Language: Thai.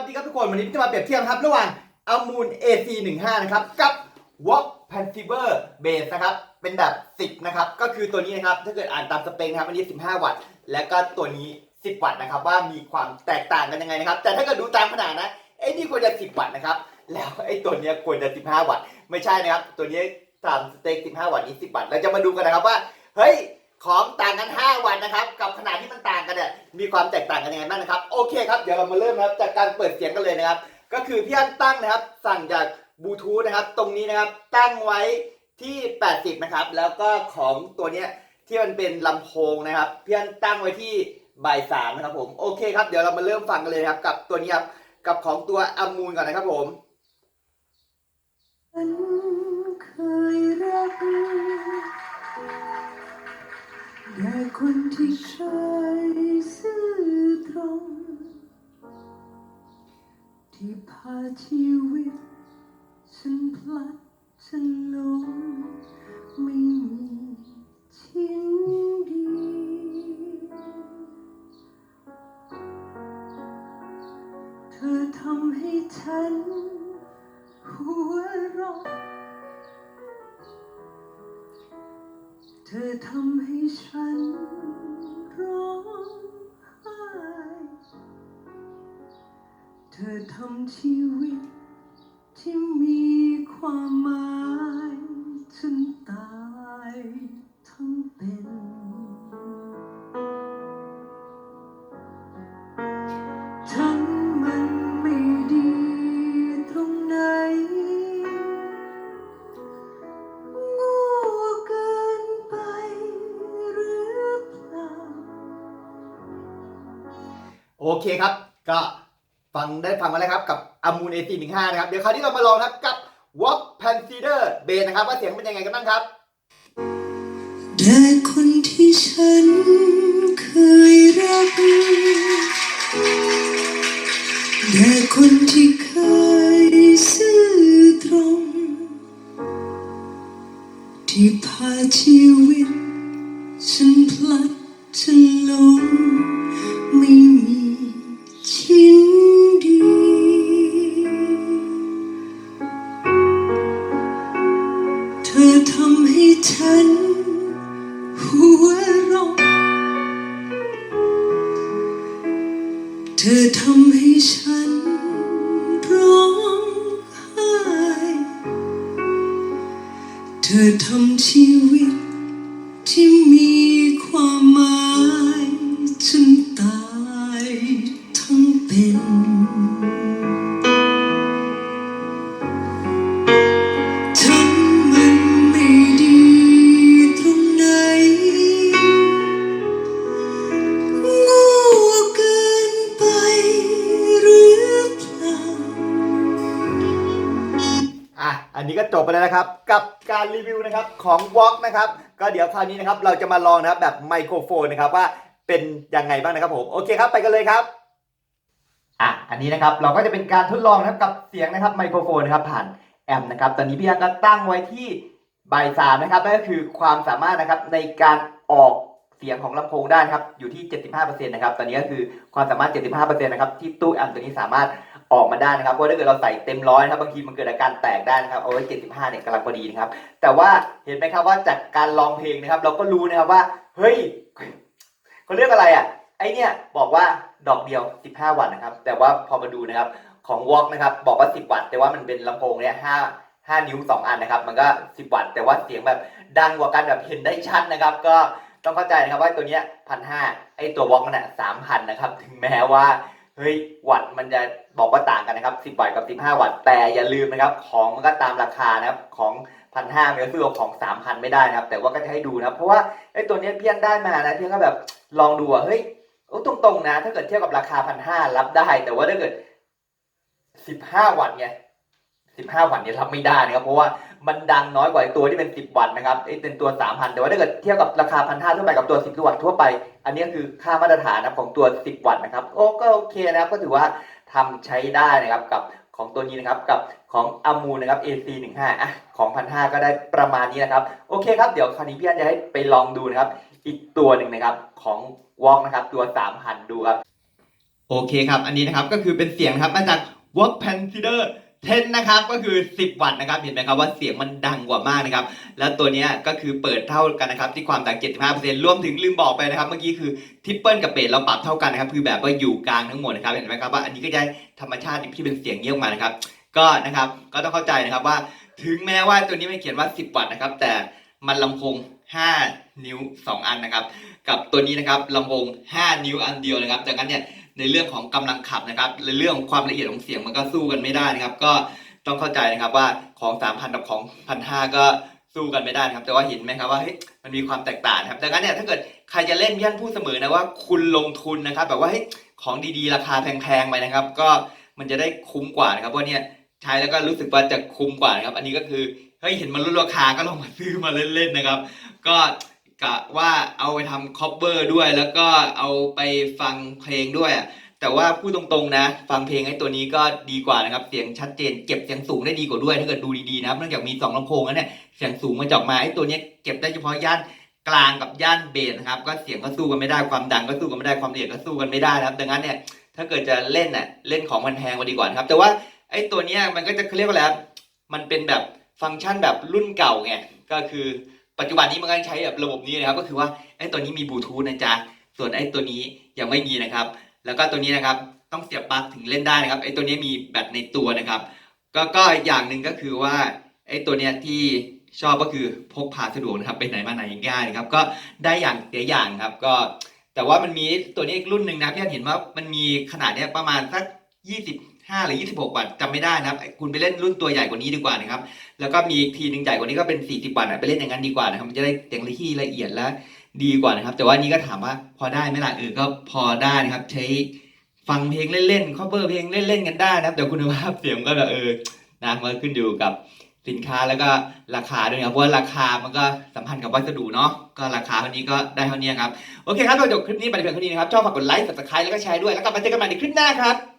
วัสดีครับทุกคน วันนี้จะมาเปรียบเทียบครับ ระหว่าง Amoon AC15 นะครับ กับ Walk Panciber Base นะครับ เป็นแบบ 10 นะครับ ก็คือตัวนี้นะครับ ถ้าเกิดอ่านตามสเปคนะครับ อันนี้ 15 วัตต์ และก็ตัวนี้ 10 วัตต์นะครับ ว่ามีความแตกต่างกันยังไงนะครับ แต่ถ้าเกิดดูตามขนาดนะ ไอ้นี่ควรจะ 10 วัตต์นะครับ แล้วไอ้ตัวนี้ควรจะ 15 วัตต์ ไม่ใช่นะครับ ตัวนี้ตามสเปค15 วัตต์นี้ 10 วัตต์ เราจะมาดูกันนะครับว่า เฮ้ย ของต่างกัน 5 วันนะครับ กับขนาดที่มันต่างกันเนี่ยมีความแตกต่างกันยังไงบ้างนะครับ โอเคครับ เดี๋ยวเรามาเริ่มนะครับจากการเปิดเสียงกันเลยนะครับ ก็คือพี่อันตั้งนะครับ สั่งจากบลูทูธนะครับ ตรงนี้นะครับ ตั้งไว้ที่ 80 นะครับ แล้วก็ของตัวเนี้ยที่มันเป็นลำโพงนะครับ พี่อันตั้งไว้ที่บ่ายสามนะครับผม โอเคครับ เดี๋ยวเรามาเริ่มฟังกันเลยครับ กับตัวนี้ครับ กับของตัวอมูลก่อนนะครับผมฉันเคยรัก แต่คนที่เคยซื่อตรง ที่พาชีวิตฉันพลัดฉันหลงไม่มี ธอทำให้ฉันร้องไห้ เธอทำชีวิตที่มีความหมาย เคครับ ก็ฟังได้ฟังมาแล้วครับกับอมูนเอซีหนึ่งห้านะครับ เดี๋ยวคราวนี้เรามาลองนะครับกับวอปแพนซีเดอร์เบนนะครับ ว่าเสียงเป็นยังไงกันบ้างครับแต่คนที่ฉันเคยรักแต่คนที่ เธอทำให้ฉันร้องไห้ เธอทำชีว อันนี้ก็จบไปแล้วนะครับ กับการรีวิวนะครับของ Walk นะครับ ก็เดี๋ยวคราวนี้นะครับเราจะมาลองนะครับแบบไมโครโฟนนะครับว่าเป็นยังไงบ้างนะครับผมโอเคครับไปกันเลยครับอะอันนี้นะครับเราก็จะเป็นการทดลองนะครับกับเสียงนะครับไมโครโฟนนะครับผ่านแอมนะครับตอนนี้พี่ยักษ์ก็ตั้งไว้ที่ใบสามนะครับนั่นก็คือความสามารถนะครับในการออกเสียงของลำโพงได้นะครับอยู่ที่ 75%นะครับตอนนี้ก็คือความสามารถ 75%นะครับที่ตู้แอมตัวนี้สามารถ ออกมาได้นะครับเพราะถ้าเกิดเราใส่เต็มร้อยนะครับบางทีมันเกิดอาการแตกได้นะครับเอาไว้75เนี่ยกำลังพอดีนะครับแต่ว่าเห็นไหมครับว่าจากการลองเพลงนะครับ เราก็รู้นะครับว่าเฮ้ยเขาเรียกอะไรอะไอเนี่ยบอกว่าดอกเดียว 15 วัตต์นะครับ แต่ว่าพอมาดูนะครับของ Walk นะครับบอกว่า 10 วัตต์แต่ว่ามันเป็นลำโพงเนี่ย5 5นิ้ว 2 อันนะครับ มันก็ 10 วัตต์แต่ว่าเสียงแบบดังกว่ากันแบบเห็นได้ชัดนะครับ ก็ต้องเข้าใจนะครับว่าตัวเนี้ยพันห้าไอตัว Walk มันอะสามพันนะครับ ถึงแม้ว่า เฮ้ยวัตต์มันจะบอกว่าต่างกันนะครับ 10 วัตต์กับ 15 วัตต์แต่อย่าลืมนะครับ ของมันก็ตามราคานะครับของพันห้ามันก็ซื้อของ3,000ไม่ได้นะครับ แต่ว่าก็จะให้ดูนะครับ เพราะว่าไอ้ตัวเนี้ยเพี้ยนได้มานะเพียงก็แบบลองดูอะเฮ้ยตรงๆนะ ถ้าเกิดเทียบกับราคาพันห้ารับได้ แต่ว่าถ้าเกิด15วัตต์ไง 15 วัตต์เนี่ยรับไม่ได้นะครับ เพราะว่ามันดังน้อยกว่าตัวที่เป็น 10 วัตต์นะครับไอ้เป็นตัว 3,000 แต่ว่าถ้าเกิดเทียบกับราคาพันห้าทั่วไปกับตัว 10 วัตทั่วไป อันนี้คือค่ามาตรฐานนะของตัว 10 วัตนะครับ โอ้ก็โอเคนะครับก็ถือว่าทำใช้ได้นะครับกับของตัวนี้นะครับกับของอามูนะครับ AC15 อะของพันห้าก็ได้ประมาณนี้นะครับ โอเคครับเดี๋ยวคราวนี้พี่อันจะให้ไปลองดูนะครับ อีกตัวหนึ่งนะครับของ Walk นะครับตัว 3,000 ดูครับ โอเคครับ อันนี้นะครับก็คือเป็นเสียงครับมาจาก Work p a n c i d e r 10นะครับก็คือ 10 วัตต์นะครับเห็นไหมครับว่าเสียงมันดังกว่ามากนะครับ แล้วตัวนี้ก็คือเปิดเท่ากันนะครับ ที่ความดัง 75%รวมถึงลืมบอกไปนะครับ เมื่อกี้คือทิปเปิลกับเบสเราปรับเท่ากันนะครับ คือแบบว่าอยู่กลางทั้งหมดนะครับ เห็นไหมครับว่าอันนี้ก็จะธรรมชาติที่เป็นเสียงเยี่ยมมานะครับ ก็นะครับก็ต้องเข้าใจนะครับว่า ถึงแม้ว่าตัวนี้ไม่เขียนว่า 10 วัตต์นะครับ แต่มันลำโพง5 นิ้ว 2 อันนะครับ กับตัวนี้นะครับลำโพง 5 นิ้วอันเดียวนะครับจากนั้นเนี่ย ในเรื่องของกำลังขับนะครับในเรื่องของความละเอียดของเสียงมันก็สู้กันไม่ได้นะครับ ก็ต้องเข้าใจนะครับว่าของ3,000กับของ1,500ก็สู้กันไม่ได้นะครับแต่ว่าเห็นไหมครับว่าเฮ้ยมันมีความแตกต่างครับดังนั้นเนี่ยถ้าเกิดใครจะเล่นพี่ท่านพูดเสมอนะว่าคุณลงทุนนะครับ แบบว่าเฮ้ยของดีๆ ราคาแพงๆไปนะครับ ก็มันจะได้คุ้มกว่านะครับเพราะเนี่ยใช้แล้วก็รู้สึกว่าจะคุ้มกว่านะครับ อันนี้ก็คือเฮ้ยเห็นมันลดราคาก็ลองมาซื้อมาเล่นๆนะครับ ก็ กะว่าเอาไปทำคอปเ e อร์ด้วย แล้วก็เอาไปฟังเพลงด้วยอะแต่ว่าพูดตรงๆนะ ฟังเพลงไอ้ตัวนี้ก็ดีกว่านะครับ เสียงชัดเจน เก็บเสียงสูงได้ดีกว่าด้วย ถ้าเกิดดูดีๆนะครับเนื่องจากมีสองลำโพงแล้วเนี่ยเสียงสูงมาจากมาไอ้ตัวนี้เก็บได้เฉพาะย่านกลางกับย่านเบสนะครับ ก็เสียงก็สู้กันไม่ได้ความดังก็สู้กันไม่ได้ความละเอียดก็สู้กันไม่ได้นะครับ ดังนั้นเนี่ยถ้าเกิดจะเล่นน่ะเล่นของมันแพงกว่าดีกว่านะครับ แต่ว่าไอ้ตัวเนี้ยมันก็จะเขาเรียกว่าอะไรครับมันเป็นแบบฟังก์ชันแบบรุ่นเก่าไงก็คือ ปัจจุบันนี้มันก็ใช้แบบระบบนี้นะครับ ก็คือว่าไอ้ตัวนี้มีบลูทูธนะจ๊ะส่วนไอ้ตัวนี้ยังไม่มีนะครับ แล้วก็ตัวนี้นะครับต้องเสียบปลั๊กถึงเล่นได้นะครับไอ้ตัวนี้มีแบตในตัวนะครับ ก็ก็อย่างหนึ่งก็คือว่าไอ้ตัวเนี้ยที่ชอบก็คือพกพาสะดวกนะครับไปไหนมาไหนง่ายนะครับ ก็ได้อย่างเสียอย่างครับ ก็แต่ว่ามันมีตัวนี้อีกรุ่นหนึ่งนะพี่อันเห็นว่ามันมีขนาดเนี้ยประมาณสัก 25 หรือ 26 วัตต์จำไม่ได้นะครับ คุณไปเล่นรุ่นตัวใหญ่กว่านี้ดีกว่านะครับ แล้วก็มีอีกทีหนึ่งใหญ่กว่านี้ก็เป็น 40 วัตต์อะไปเล่นอย่างนั้นดีกว่านะครับ มันจะได้เสียงที่ละเอียดและดีกว่านะครับ แต่ว่านี่ก็ถามว่าพอได้ไหมล่ะเออก็พอได้นะครับ ใช้ฟังเพลงเล่นๆ cover เพลงเล่นๆ กันได้นะครับ แต่คุณภาพเสียงก็แบบเออนะมันขึ้นอยู่กับสินค้าแล้วก็ราคาด้วยครับเพราะว่าราคามันก็สัมพันธ์กับวัสดุเนาะก็ราคาเท่านี้ก็ได้เท่านี้ครับ โอเคครับเราจบคลิปนี้ไปเพียงเท่านี้นะครับ ชอบฝากกดไลค์ subscribe แล้วก็แชร์ด้วย แล้วกลับมาเจอกันใหม่ในคลิปหน้าครับ